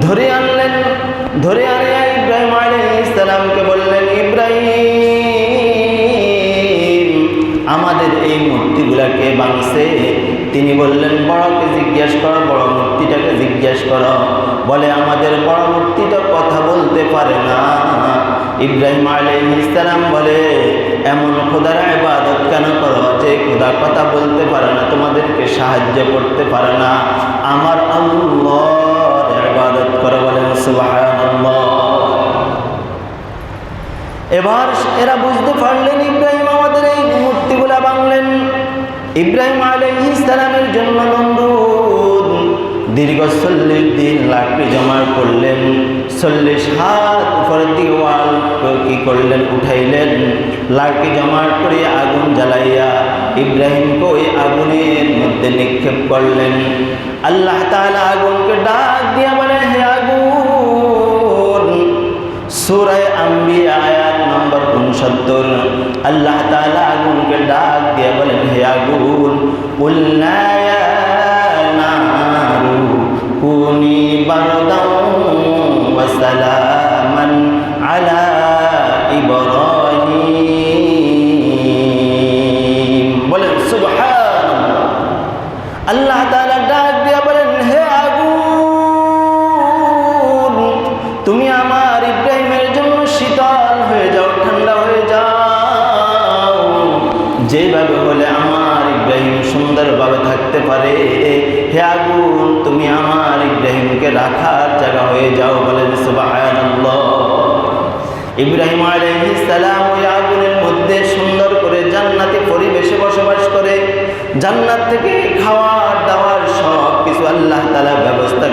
ধরে আনলেন, ধরে আনিয়া ইব্রাহিম আলাইসালামকে বললেন, ইব্রাহিম, আমাদের এই মূর্তিগুলাকে বাংছে তিনি বললেন, বড়কে জিজ্ঞেস করো, বড় মূর্তিটাকে জিজ্ঞেস করো। বলে, আমাদের বড় মূর্তিটা কথা বলতে পারে না। ইব্রাহিম আলাইসালাম বলে, এমন খোদার ইবাদত কেন করো যে খোদা কথা বলতে পারে না, তোমাদেরকে সাহায্য করতে পারে না? আমার আল্লাহর এবার এরা বুঝতে পারলেন ইব্রাহিম আমাদের এই মূর্তিগুলা বাংলেন ইব্রাহিম আলাইহিস ইসলামের জন্য দীর্ঘ চল্লিশ দিন লাকড়ি জমা করলেন। চল্লিশ হাত উপরের দিকে ওয়াল কি করলেন, উঠাইলেন। লাকড়ি জমা করে আগুন জ্বালাইয়া ইব্রাহিমকে ওই আগুনের মধ্যে নিক্ষেপ করলেন। আল্লাহ তাআলা আগুনকে ডাক দিয়া বলে হে আগুন! সুরায় আম্বিয়া উনসত্তর আল্লাহ তালা আগুনকে ডাক দিয়ে আগুন কুনি আলা আল্লাহ ডাক দিয়ে বলেন, হে আগুন, তুমি আমার সুন্দরভাবে থাকতে পারে। হে আগুন, তুমি আমার ইব্রাহিমকে রাখার জায়গা হয়ে যাও বলেন ইব্রাহিম আলহিসাম ওই আগুনের মধ্যে সুন্দর করে জান্নাতি পরিবেশে বসবাস করে। জান্নাত থেকে খাওয়ার, দাওয়ার সব কিছু আল্লাহ তালা ব্যবস্থা